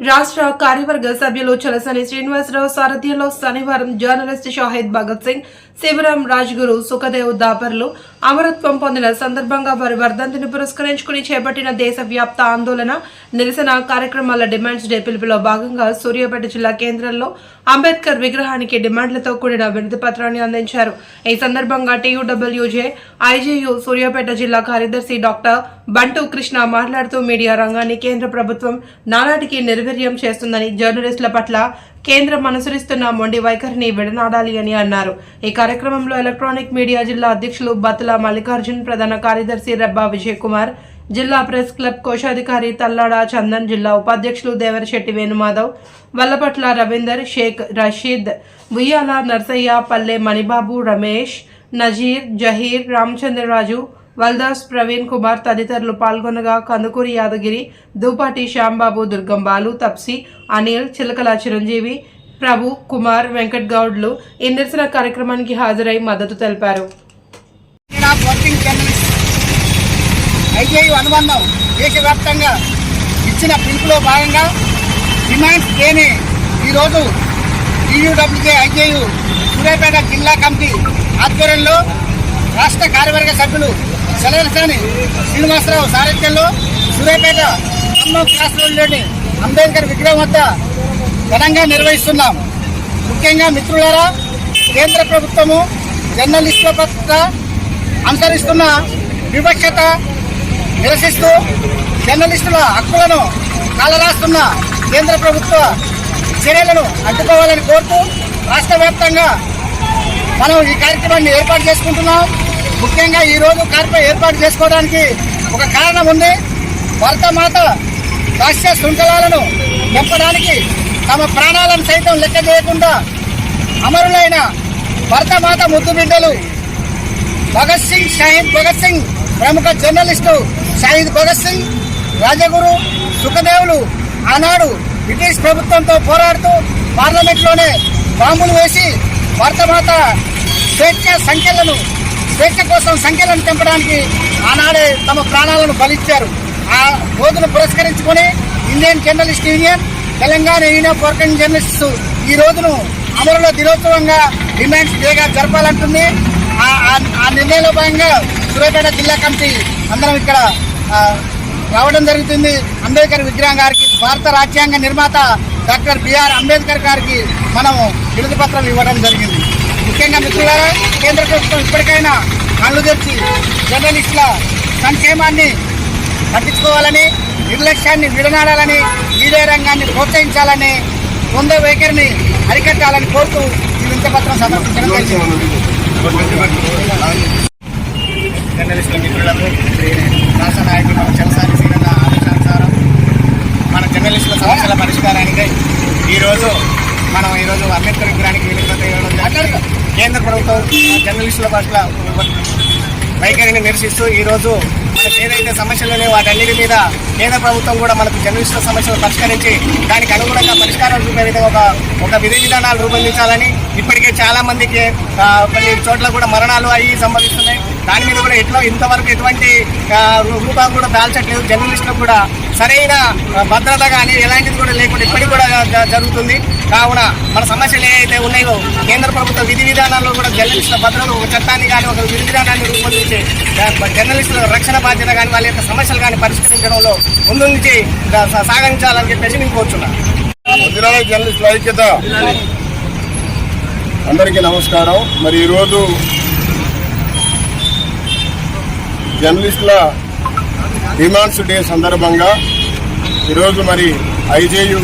రాష్ట్ర కార్యవర్గ సభ్యులు చలసాని శ్రీనివాసరావు సారథ్యంలో శనివారం జర్నలిస్ట్ షాహిద్ భగత్ సింగ్ శివరాం రాజ్గురు సుఖదేవ్ దాపర్లు అమరత్వం పొందిన సందర్భంగా వారి వర్ధంతిని పురస్కరించుకుని చేపట్టిన దేశవ్యాప్త ఆందోళన నిరసన కార్యక్రమాల డిమాండ్స్ డే పిలుపులో భాగంగా సూర్యాపేట జిల్లా కేంద్రంలో అంబేద్కర్ విగ్రహానికి డిమాండ్లతో కూడిన వినతి పత్రాన్ని అందించారు. ఈ సందర్భంగా టీయూడబ్ల్యూజే ఐజేయు సూర్యాపేట జిల్లా కార్యదర్శి డాక్టర్ బంటు కృష్ణ మాట్లాడుతూ మీడియా రంగాన్ని కేంద్ర ప్రభుత్వం నానాటికి నిర్వీర్యం చేస్తుందని జర్నలిస్టుల పట్ల కేంద్రం అనుసరిస్తున్న మొండి వైఖరిని విడనాడాలి అని అన్నారు. ఈ కార్యక్రమంలో ఎలక్ట్రానిక్ మీడియా జిల్లా అధ్యక్షులు బతుల మల్లికార్జున్ ప్రధాన కార్యదర్శి రెబ్బా విజయ్ కుమార్ జిల్లా ప్రెస్ క్లబ్ కోశాధికారి తల్లాడ చందన్ జిల్లా ఉపాధ్యక్షులు దేవరశెట్టి వేణుమాధవ్ వల్లపట్ల రవీందర్ షేక్ రషీద్ బుయ్యాల నర్సయ్య పల్లె మణిబాబు రమేష్ నజీర్ జహీర్ రామచంద్రరాజు వల్దాస్ ప్రవీణ్ కుమార్ తదితరులు పాల్గొనగా కందుకూరి యాదగిరి దూపాటి శ్యాంబాబు దుర్గం బాలు తప్సి అనిల్ చిలకల చిరంజీవి ప్రభు కుమార్ వెంకట్ గౌడ్లు ఈ నిరసన కార్యక్రమానికి హాజరై మద్దతు తెలిపారు. వర్కింగ్ అనుబంధం దేశవ్యాప్తంగా ఇచ్చిన పిలుపులో భాగంగా డిమాండ్స్ లేని ఈరోజు టీయూడబ్ల్యూజే ఐజేయు సూర్యాపేట జిల్లా కమిటీ ఆధ్వర్యంలో రాష్ట్ర కార్యవర్గ సభ్యులు సెలవులసాని శ్రీనివాసరావు సారథ్యంలో సూర్యాపేట ఖమ్మం క్లాస్ రోడ్లోని అంబేద్కర్ విగ్రహం వద్ద ఘనంగా నిర్వహిస్తున్నాం. ముఖ్యంగా మిత్రులారా కేంద్ర ప్రభుత్వము జర్నలిస్టుల పట్ల అనుసరిస్తున్న వివక్షత నిరసిస్తూ జర్నలిస్టుల హక్కులను కాలరాస్తున్న కేంద్ర ప్రభుత్వ చర్యలను అడ్డుకోవాలని కోరుతూ రాష్ట్ర వ్యాప్తంగా మనం ఈ కార్యక్రమాన్ని ఏర్పాటు చేసుకుంటున్నాం. ముఖ్యంగా ఈ రోజు ఏర్పాటు చేసుకోవడానికి ఒక కారణం ఉంది. భరతమాత రాష్ట్ర శృంఖలాలను నింపడానికి తమ ప్రాణాలను సైతం లెక్క చేయకుండా అమరులైన భరతమాత ముద్దు బిడ్డలు భగత్ సింగ్ షహీద్ భగత్ సింగ్ ప్రముఖ జర్నలిస్టు షహీద్ భగత్ సింగ్ రాజగురు సుఖదేవులు ఆనాడు బ్రిటిష్ ప్రభుత్వంతో పోరాడుతూ పార్లమెంట్లోనే బాంబులు వేసి భారతమాత స్వేచ్ఛ సంఖ్యలను స్వేచ్ఛ కోసం సంఖ్యలను తెంపడానికి ఆనాడే తమ ప్రాణాలను బలిచ్చారు. ఆ రోజును పురస్కరించుకొని Indian journalist union Telangana union of working journalists ఈ రోజును అమరుల దినోత్సవంగా డిమాండ్స్ డేగా జరపాలంటుంది. ఆ- ఆ- నిర్ణయంలో భాగంగా సూర్యాపేట జిల్లా కమిటీ అందరం ఇక్కడ రావడం జరుగుతుంది. అంబేద్కర్ విగ్రహం గారికి భారత రాజ్యాంగ నిర్మాత డాక్టర్ బిఆర్ అంబేద్కర్ గారికి మనము విడుదల పత్రం ఇవ్వడం జరిగింది. ముఖ్యంగా మిత్రులారా కేంద్ర ప్రభుత్వం ఇప్పటికైనా కళ్ళు తెచ్చి జర్నలిస్టుల సంక్షేమాన్ని పట్టించుకోవాలని నిర్లక్ష్యాన్ని విడనాడాలని మీడియా రంగాన్ని ప్రోత్సహించాలని పొందే వైఖరిని అరికట్టాలని కోరుతూ ఈ వినతి పత్రం సమర్పించడం జర్నలిస్టుల మిత్రులకు రాష్ట్ర నాయకులు మన చలసాని శ్రీరన్న ఆదేశానుసారం మన జర్నలిస్టుల సమస్యల పరిష్కారానికై ఈరోజు మనం ఈరోజు అంబేద్కర్ విగ్రహానికి కేంద్ర ప్రభుత్వం జర్నలిస్టుల పట్ల వైఖరిని నిరసిస్తూ ఈరోజు మనకు ఏదైతే సమస్యలు ఉన్నాయో వాటన్నిటి మీద కేంద్ర ప్రభుత్వం కూడా మనకు జర్నలిస్టుల సమస్యలు పరిష్కరించి దానికి అనుగుణంగా పరిష్కారం చూపే విధంగా ఒక ఒక విధి విధానాలు రూపొందించాలని ఇప్పటికే చాలామందికి కొన్ని చోట్ల కూడా మరణాలు అయ్యి సంభవిస్తున్నాయి. దాని మీద కూడా ఎట్లా ఇంతవరకు ఎటువంటి ఆ, కూడా దాల్చట్లేదు జర్నలిస్టులకు కూడా సరైన భద్రత కానీ ఎలాంటిది కూడా లేకుండా ఇప్పటికి కూడా జరుగుతుంది. కావున మన సమస్యలు ఏవైతే ఉన్నాయో కేంద్ర ప్రభుత్వ విధి విధానాల్లో కూడా జర్నలిస్టుల భద్రత ఒక చట్టాన్ని కానీ ఒక విధి విధానాన్ని రూపొందించి జర్నలిస్టుల రక్షణ బాధ్యత కానీ వాళ్ళ యొక్క సమస్యలు కానీ పరిష్కరించడంలో ముందు నుంచి సాగించాలని చెప్పేసి నేను కోరుచున్నాను జర్నలిస్టుల ఐక్యత. అందరికీ నమస్కారం. మరి ఈరోజు జర్నలిస్టుల డిమాండ్స్ డే సందర్భంగా ఈరోజు మరి ఐజేయు